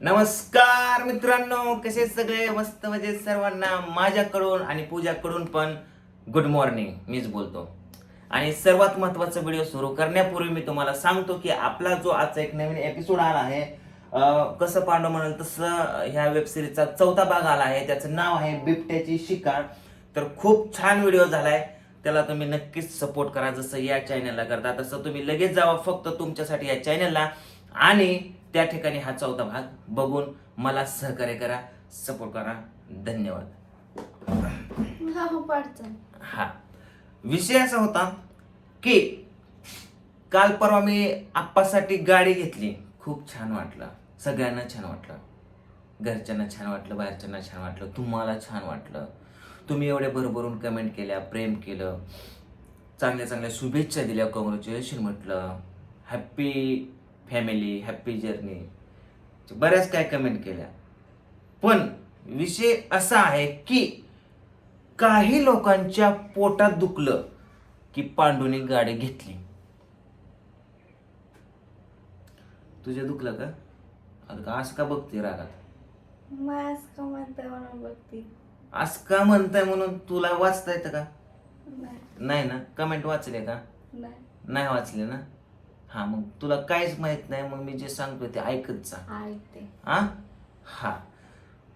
नमस्कार मित्रांनो कसे सगळे? मस्त म्हणजे सर्वांना माझ्याकडून आणि पूजाकडून पण गुड मॉर्निंग मीच बोलतो. आणि सर्वात महत्त्वाचा व्हिडिओ सुरू करण्यापूर्वी मी तुम्हाला सांगतो की आपला जो आजचा एक नवीन एपिसोड आला आहे कसं पांडव म्हणाल तसं ह्या वेबसिरीजचा चौथा भाग आला आहे त्याचं नाव आहे बिबट्याची शिकार. तर खूप छान व्हिडिओ झालाय त्याला तुम्ही नक्कीच सपोर्ट करा जसं या चॅनलला करता तसं तुम्ही लगेच जावा फक्त तुमच्यासाठी या चॅनलला आणि त्या ठिकाणी हा चौथा भाग बघून मला सहकार्य करा सपोर्ट करा. धन्यवाद. हो हा. विषय असा होता की काल परवा मी आप्पासाठी गाडी घेतली. खूप छान वाटलं. सगळ्यांना छान वाटलं. घरच्यांना छान वाटलं बाहेरच्यांना छान वाटलं तुम्हाला छान वाटलं. तुम्ही एवढे भरभरून कमेंट केल्या प्रेम केलं. चांगल्या चांगल्या शुभेच्छा दिल्या. कॉंग्रॅच्युलेशन म्हटलं. हॅप्पी फॅमिली हॅप्पी जर्नी बऱ्याच काय कमेंट केल्या. पण विषय असा आहे की काही लोकांच्या पोटात दुखलं की पांडूने गाडी घेतली. तुझ्या दुखलं का? अगं का असं का बघते रागात? मास का म्हणते म्हणून बघते असं का म्हणताय म्हणून तुला वाचता येतं का? नाही. नाही ना? कमेंट वाचले का? नाही. नाही वाचले ना? हा मग तुला काहीच माहीत नाही मग मी जे सांगतोय ते ऐकत जा. ऐकते. हा? हा.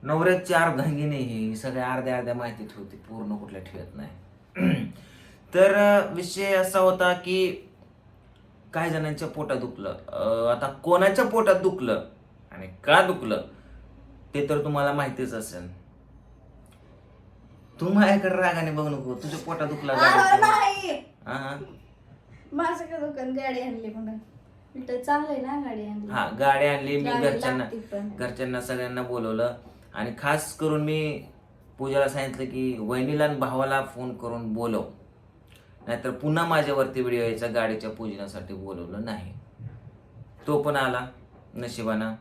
नवऱ्याची अर्धांगिनी ही सगळ्या अर्ध्या अर्ध्या माहिती ठेवते पूर्ण कुठल्या ठेवत नाही. तर विषय असा होता की काही जणांच्या पोटात दुखलं. आता कोणाच्या पोटात दुखलं आणि का दुखलं ते तर तुम्हाला माहितीच असेल. तू माझ्याकडे रागाने बघू नको तुझ्या पोटात दुखलं. नाही हा. माझं का दुकान गाडी आणली म्हणून. उलट ना गाडी आणली. हा गाडी आणली. मी गाडी घरच्यांना लागती पण. घरच्यांना सगळ्यांना बोलवलं. आणि खास करून मी पूजाला सांगितलं की वहिनीला आणि भावाला फोन करून बोलव. नाहीतर पुन्हा माझ्यावरती व्हिडिओ यायचा गाडीच्या पूजनासाठी बोलवलं नाही. तो पण आला नशिबानं.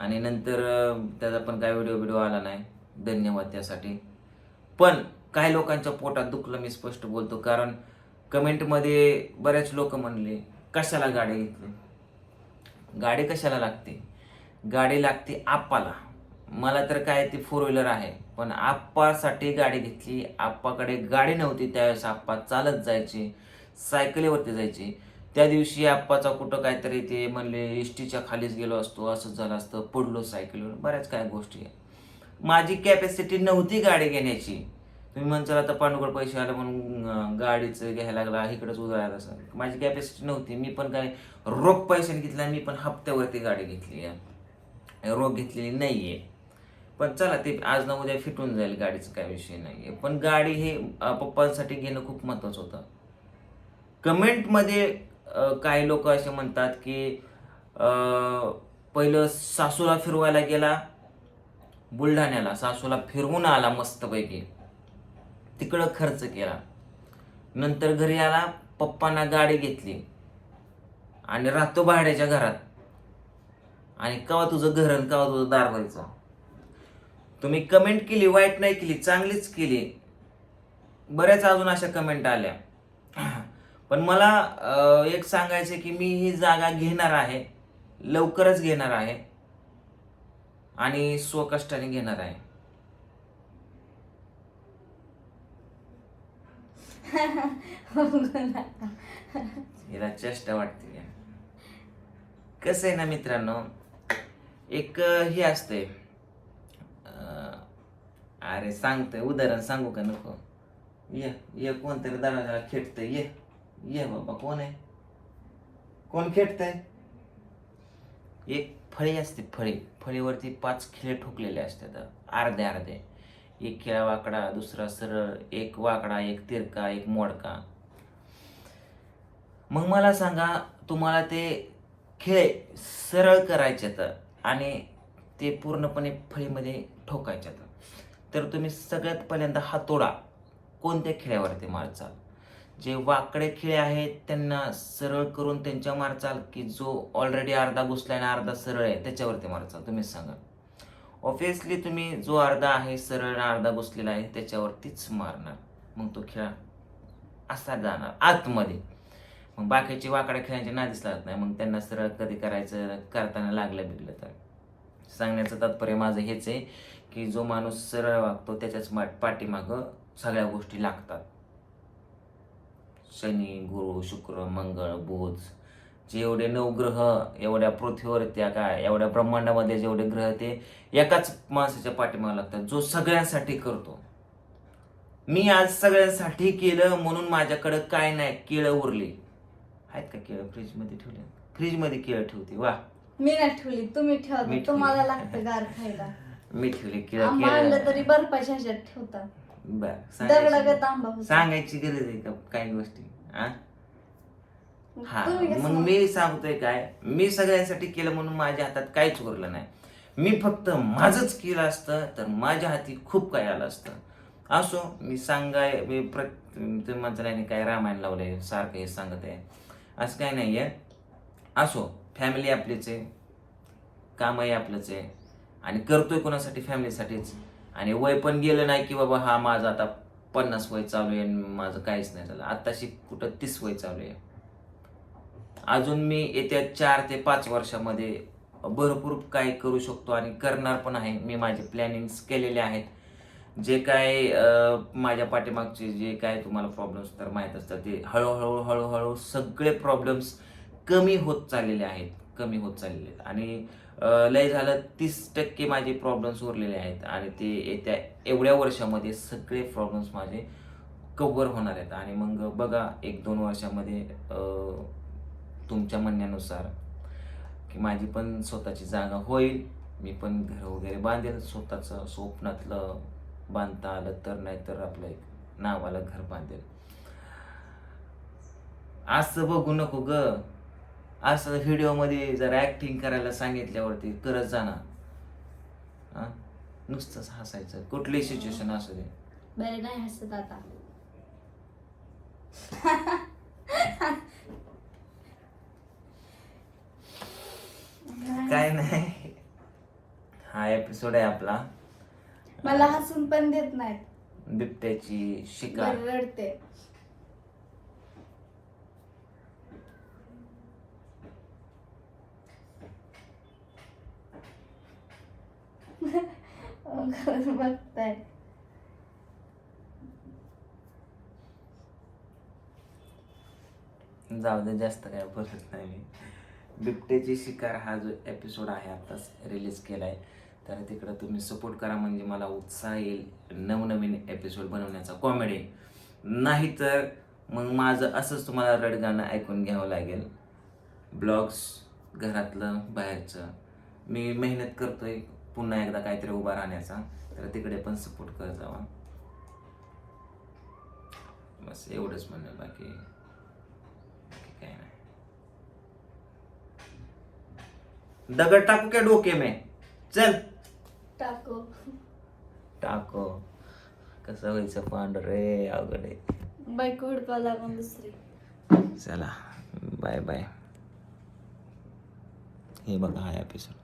आणि नंतर अं, त्याचा पण काय व्हिडिओ व्हिडिओ आला नाही. धन्यवाद त्यासाठी. पण काही लोकांच्या पोटात दुखलं मी स्पष्ट बोलतो. कारण कमेंटमध्ये बरेच लोक म्हणले कशाला गाडी घेतली? गाडी कशाला लागते? गाडी लागते आप्पाला. मला तर काय ती फोर व्हीलर आहे पण आप्पासाठी गाडी घेतली. आप्पाकडे गाडी नव्हती त्यावेळेस आप्पा चालत जायचे सायकलीवरती जायचे. त्या दिवशी आप्पाचा कुठं काहीतरी ते म्हणले इष्टीच्या खालीच गेलो असतो असं झालं असतं पडलो सायकलीवर. बऱ्याच काय गोष्टी. आहे माझी कॅपॅसिटी नव्हती गाडी घेण्याची. तुम्ही म्हणचाल आता पांडुकड पैसे आले म्हणून गाडीचं घ्यायला लागला इकडंच उजळायला असं. माझी कॅपॅसिटी नव्हती. मी पण काय रोख पैशाने घेतला मी पण हप्त्यावरती गाडी घेतली आहे. रोख घेतलेली नाही आहे पण चला ते आज ना उद्या फिटून जाईल गाडीचं काय विषय नाही आहे पण गाडी हे पप्पांसाठी घेणं खूप महत्त्वाचं होतं. कमेंटमध्ये काही लोक असे म्हणतात की पहिलं सासूला फिरवायला गेला बुलढाण्याला. सासूला फिरवून आला मस्तपैकी. तिकडं खर्च केला. नंतर घरी आला पप्पांना गाडी घेतली. आणि राहतो भाड्याच्या घरात. आणि कवा तुझं घर आणि कवा तुझं दार व्हायचं. तुम्ही कमेंट केली वाईट नाही केली चांगलीच केली. बऱ्याच अजून अशा कमेंट आल्या. पण मला एक सांगायचं की मी ही जागा घेणार आहे. लवकरच घेणार आहे. आणि स्वकष्टाने घेणार आहे. हिला चेष्टा वाटते. कसं आहे ना मित्रांनो एक हे असते अरे सांगतोय उदाहरण सांगू का नको? ये ये कोणतरी दरवाजाला खेटतंय ये ये बाबा कोण आहे? कोण खेटतंय? एक फळी असते फळी. फळीवरती पाच खिळे ठोकलेले असतात अर्धे अर्धे. एक खिळा वाकडा दुसरा सरळ एक वाकडा एक तिरका एक मोडका. मग मला सांगा तुम्हाला ते खिळे सरळ करायचे तर आणि ते पूर्णपणे फळीमध्ये ठोकायचे तर. तुम्ही सगळ्यात पहिल्यांदा हातोडा कोणत्या खिळ्यावरती मारचाल? जे वाकडे खिळे आहेत त्यांना सरळ करून त्यांच्या मारचाल की जो ऑलरेडी अर्धा घुसला आणि अर्धा सरळ आहे त्याच्यावरती मारचाल? तुम्हीच सांगा. ऑब्विसली तुम्ही जो अर्धा आहे सरळ अर्धा बसलेला आहे त्याच्यावरतीच मारणार. मग तो खेळ असा जाणार आतमध्ये. मग बाकीचे वाकड्या खेळायचे नादीच लागत नाही. मग त्यांना सरळ कधी करायचं करताना लागलं बिगलं तर. सांगण्याचं तात्पर्य माझं हेच आहे की जो माणूस सरळ वागतो त्याच्याच मा पाठीमागं सगळ्या गोष्टी लागतात. शनी गुरु शुक्र मंगळ बुध. जे एवढे नऊ ग्रह एवढ्या पृथ्वीवर त्या काय? एवढ्या ब्रह्मांडामध्ये जेवढे ग्रह ते एकाच माणसाच्या पाठीमागे लागतात जो सगळ्यांसाठी करतो. मी आज सगळ्यांसाठी केलं म्हणून माझ्याकडं काय नाही केळं उरली. आहेत का केळं? फ्रीजमध्ये ठेवले? फ्रीजमध्ये केळं ठेवते वा. मी नाही ठेवली तुम्ही मी ठेवता ठेवली. तुम्हाला लागतं गार खायला. मी ठेवले केळं आंबा आणलं केळं तरी बर्फाच्या ह्याच्यात ठेवता बर दगडागत आंबा होता. सांगायची गरज आहे का? काही गोष्टी हा हा तुम्ही कसं मग मी सांगतोय काय? मी सगळ्यांसाठी केलं म्हणून माझ्या हातात काहीच उरलं नाही. मी फक्त माझंच केलं असतं तर माझ्या हाती खूप काय आलं असतं. असो मी सांगाय मी प्र तुम्ही म्हणता नाही काय रामायण लावलंय सारखं हे सांगत आहे. असं काय नाही आहे असो फॅमिली आपलीच आहे. कामही आपलंच आहे. आणि करतोय कोणासाठी? फॅमिलीसाठीच आणि वय पण गेलं नाही की बाबा हा माझं आता पन्नास वय चालू आहे माझं काहीच नाही झालं. आत्ताशी कुठं तीस वय चालू आहे. अजून मी येत्या चार ते पाच वर्षामध्ये भरपूर काही करू शकतो आणि करणार पण आहे. मी माझे प्लॅनिंग्स केलेले आहेत. जे काय माझ्या पाठीमागचे जे काय तुम्हाला प्रॉब्लेम्स तर माहीत असतात ते हळूहळू हळूहळू सगळे प्रॉब्लेम्स कमी होत चाललेले आहेत. कमी होत चाललेले आहेत. आणि लय झालं तीस टक्के माझे प्रॉब्लेम्स उरलेले आहेत. आणि ते येत्या एवढ्या वर्षामध्ये सगळे प्रॉब्लेम्स माझे कव्हर होणार आहेत. आणि मग बघा एक दोन वर्षामध्ये तुमच्या म्हणण्यानुसार की माझी पण स्वतःची जागा होईल मी पण घर वगैरे बांधेल स्वतःचं स्वप्नातलं बांधता आलं तर नाहीतर आपलं एक नावाला घर बांधेल. असं बघू नको ग. असं व्हिडिओमध्ये जर ऍक्टिंग करायला सांगितल्यावरती करत जाणार नुसतंच हसायचं. कुठली सिच्युएशन असू दे. बरे नाही हसत आता. काय नाही. हा एपिसोड आहे आपला. मला हसून पण देत नाहीत. बिबट्याची शिकार. बरं रडते. बघताय. जाऊ दे जास्त काय बोलत नाही मी. बिबट्याची शिकार हा जो एपिसोड आहे आत्ताच रिलीज केला आहे तर तिकडं तुम्ही सपोर्ट करा म्हणजे मला उत्साह येईल नवनवीन एपिसोड बनवण्याचा कॉमेडी नाहीतर मग माझं असंच तुम्हाला रडगाणं ऐकून घ्यावं लागेल. ब्लॉग्स घरातलं बाहेरचं. मी मेहनत करतोय पुन्हा एकदा काहीतरी उभा राहण्याचा. तर तिकडे पण सपोर्ट करत जावा. बस एवढंच म्हणणं बाकी काय नाही. दगड टाकू क्या डोके में? चल। टाको। टाको। कसं व्हायचं पांढर रे? अवघड आहे. बायको हुडकावं लागून दुसरी. चला. Bye bye. हे बघा हा एपिसोड